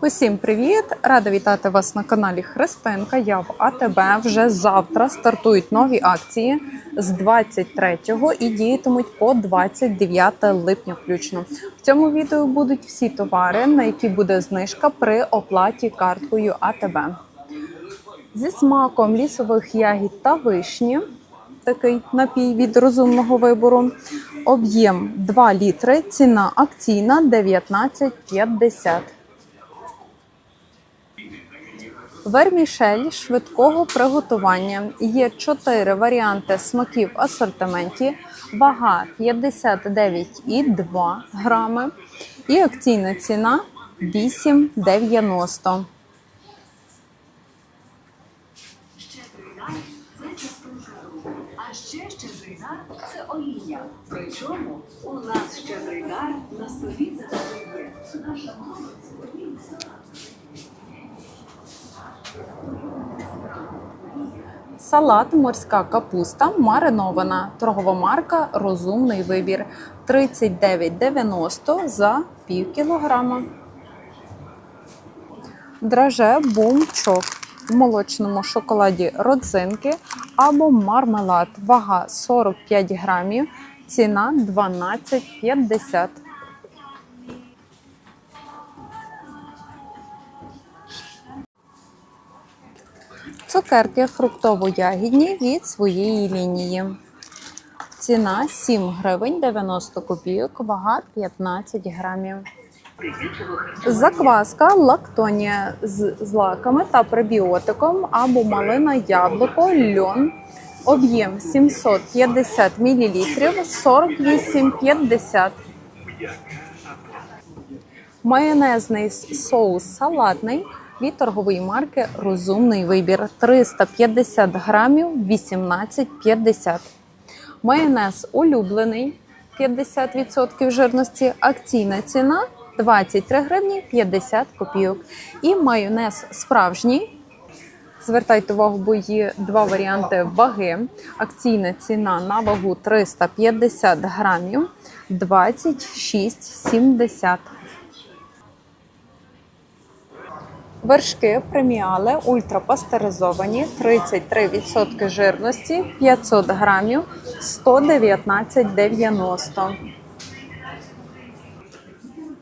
Усім привіт! Рада вітати вас на каналі Христинка. Я в АТБ. Вже завтра стартують нові акції з 23 і діятимуть по 29 липня включно. В цьому відео будуть всі товари, на які буде знижка при оплаті карткою АТБ. Зі смаком лісових ягід та вишні. Такий напій від розумного вибору. Об'єм 2 літри, ціна акційна 19,50. Вермішель швидкого приготування. Є 4 варіанти смаків в асортименті. Вага 59,2 грами. І акційна ціна 8,90. Щедрий дар це частинка руху, а ще щедрий дар це олія. Причому у нас щедрий дар на столі завжди є. Наша молодь Салат морська капуста маринована. Торгова марка Розумний вибір 39,90 за пів кілограма. Драже бумчок в молочному шоколаді родзинки або мармелад. Вага 45 грамів, ціна 12,50. Цукерки фруктово-ягідні від своєї лінії. Ціна 7 гривень 90 копійок, вага 15 грамів. Закваска лактонія з злаками та пребіотиком або малина яблуко льон. Об'єм 750 мл 48,50. Майонезний соус салатний від торгової марки Розумний вибір 350 грамів 18,50. Майонез улюблений 50% жирності. Акційна ціна 23 гривні 50 копійок. І майонез справжній. Звертайте увагу, бо є два варіанти ваги. Акційна ціна на вагу 350 грамів 26,70. Вершки преміали ультрапастеризовані 33% жирності 500 грамів 119,90.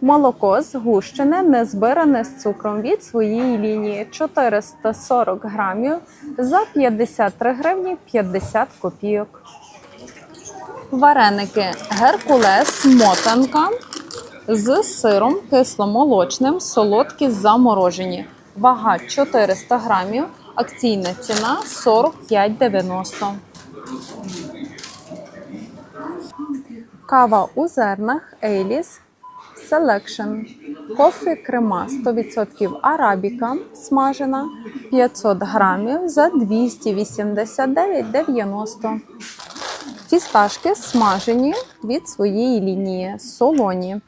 Молоко згущене, не збиране з цукром від своєї лінії 440 грамів за 53 гривні 50 копійок. Вареники Геркулес мотанка з сиром кисломолочним, солодкі заморожені. Вага 400 грамів, акційна ціна 45,90. Кава у зернах Ейліс Selection. Кофе крема 100% арабіка смажена 500 грамів за 289,90. Фісташки смажені від своєї лінії, солоні.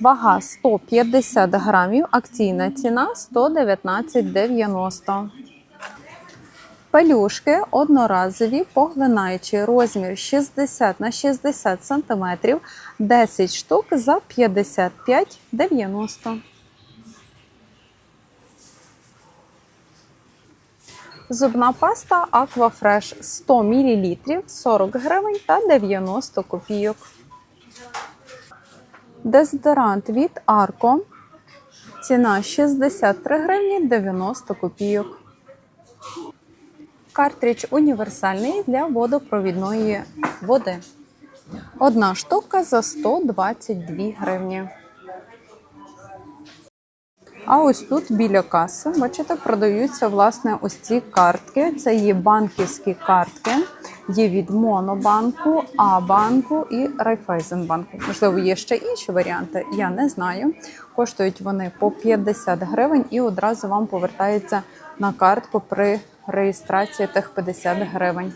Вага 150 грамів, акційна ціна 119,90. Пелюшки одноразові, поглинаючи розмір 60 на 60 см, 10 штук за 55,90. Зубна паста Aquafresh 100 мл 40 гривень та 90 копійок. Дезодорант від Arco. Ціна 63 гривні 90 копійок. Картридж універсальний для водопровідної води. Одна штука за 122 гривні. А ось тут біля каси, бачите, продаються власне ось ці картки. Це є банківські картки. Є від Монобанку, А-банку і Райфайзенбанку. Можливо, є ще інші варіанти, я не знаю. Коштують вони по 50 гривень і одразу вам повертається на картку при реєстрації тих 50 гривень.